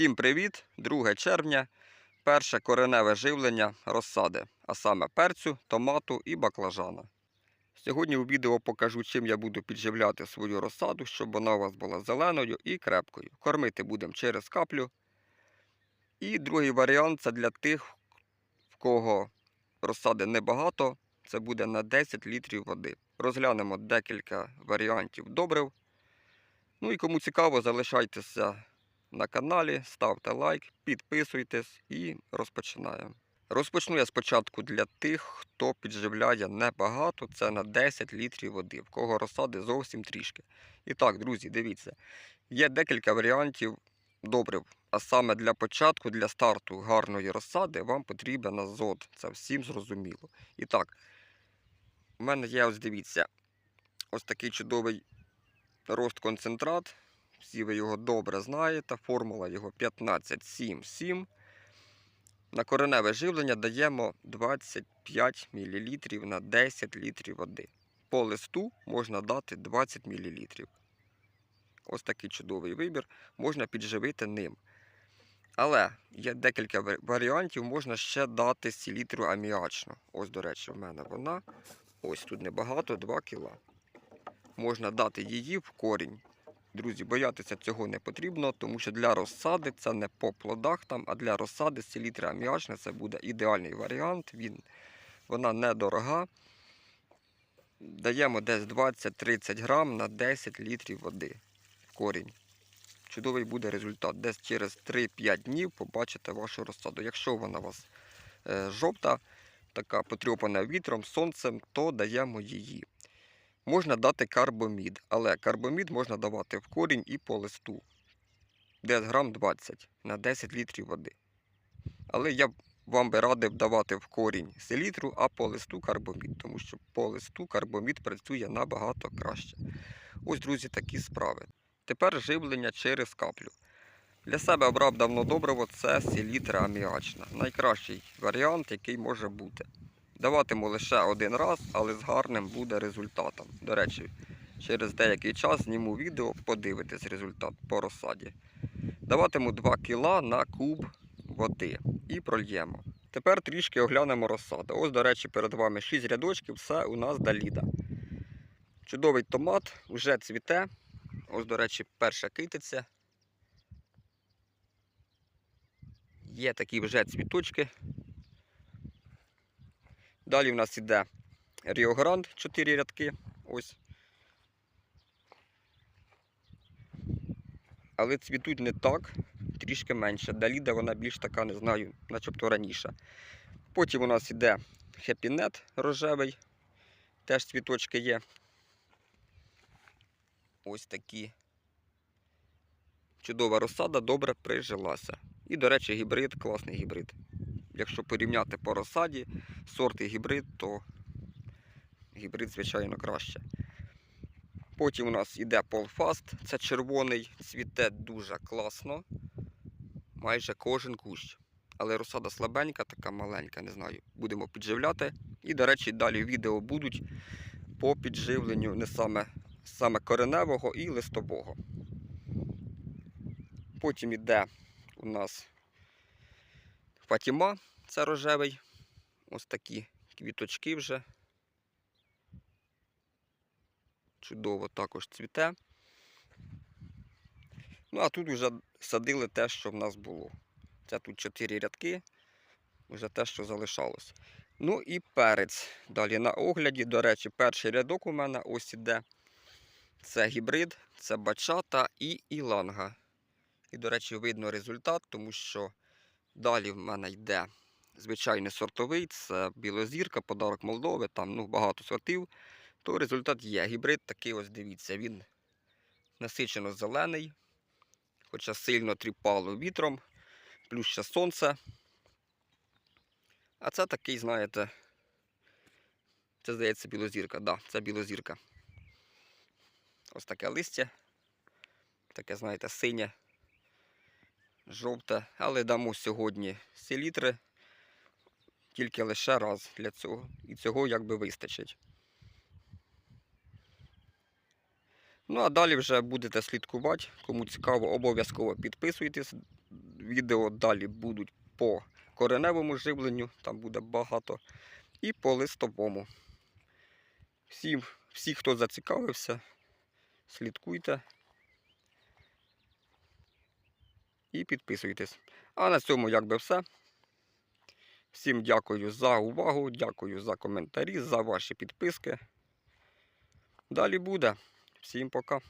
Всім привіт! 2 червня. Перше кореневе живлення розсади, а саме перцю, томату і баклажана. Сьогодні у відео покажу, чим я буду підживляти свою розсаду, щоб вона у вас була зеленою і крепкою. Кормити будемо через каплю. І другий варіант це для тих, в кого розсади небагато. Це буде на 10 літрів води. Розглянемо декілька варіантів добрив. Ну і кому цікаво, залишайтеся на каналі, ставте лайк, підписуйтесь і розпочинаємо. Розпочну я спочатку для тих, хто підживляє небагато, це на 10 літрів води, в кого розсади зовсім трішки. І так, друзі, дивіться, є декілька варіантів добрив. А саме для початку, для старту гарної розсади вам потрібен азот. Це всім зрозуміло. І так, у мене є, ось дивіться, ось такий чудовий рост концентрат. Всі ви його добре знаєте. Формула його 1577. На кореневе живлення даємо 25 мл на 10 літрів води. По листу можна дати 20 мл. Ось такий чудовий вибір. Можна підживити ним. Але є декілька варіантів, можна ще дати селітру аміачну. Ось, до речі, в мене вона. Ось тут небагато, 2 кг. Можна дати її в корінь. Друзі, боятися цього не потрібно, тому що для розсади це не по плодах а для розсади селітра аміачна це буде ідеальний варіант. Він, вона недорога. Даємо десь 20-30 грам на 10 літрів води в корінь. Чудовий буде результат. Десь через 3-5 днів побачите вашу розсаду. Якщо вона у вас е, жовта, така потрьопана вітром, сонцем, то даємо її. Можна дати карбомід, але карбомід можна давати в корінь і по листу. Десь грам 20 на 10 літрів води. Але я вам би радив давати в корінь селітру, а по листу карбомід, тому що по листу карбомід працює набагато краще. Ось, друзі, такі справи. Тепер живлення через каплю. Для себе обрав давно добриво це селітра аміачна. Найкращий варіант, який може бути. Даватиму лише один раз, але з гарним буде результатом. До речі, через деякий час зніму відео, подивитись результат по розсаді. Даватиму 2 кг на куб води і прольємо. Тепер трішки оглянемо розсаду. Ось, до речі, перед вами 6 рядочків, все у нас даліда. Чудовий томат вже цвіте. Ось, до речі, перша китиця. Є такі вже цвіточки. Далі в нас іде Rio Grande 4 рядки. Ось. Але цвітуть не так, трішки менше. Даліда вона більш така, не знаю, начебто раніше. Потім у нас Happy Net рожевий. Теж цвіточки є. Ось такі. Чудова розсада, добре прижилася. І, до речі, гібрид класний гібрид. Якщо порівняти по розсаді, сорт і гібрид, то гібрид, звичайно, краще. Потім у нас іде Полфаст, це червоний, цвіте дуже класно. Майже кожен кущ. Але розсада слабенька, така маленька, не знаю. Будемо підживляти. І, до речі, далі відео будуть по підживленню не саме, саме кореневого і листового. Потім іде у нас Фатіма, це рожевий. Ось такі квіточки вже. Чудово також цвіте. Ну, а тут вже садили те, що в нас було. Це тут 4 рядки, вже те, що залишалось. Ну і перець. Далі на огляді, до речі, перший рядок у мене ось іде. Це гібрид, це бачата і іланга. І, до речі, видно результат, тому що далі в мене йде звичайний сортовий, це білозірка, подарок Молдови, там ну, багато сортів. То результат є. Гібрид такий ось дивіться, він насичено зелений, хоча сильно тріпало вітром, плюс ще сонце. А це такий, знаєте, це здається білозірка, так, да, це білозірка. Ось таке листя. Таке, знаєте, синє, жовте, але дамо сьогодні селітри тільки лише раз для цього. І цього якби вистачить. Ну, а далі вже будете слідкувати. Кому цікаво, обов'язково підписуйтесь відео далі будуть по кореневому живленню, там буде багато, і по листовому. Всім, всі, хто зацікавився, слідкуйте і підписуйтесь. А на цьому якби все. Всім дякую за увагу, дякую за коментарі, за ваші підписки. Далі буде. Всім пока.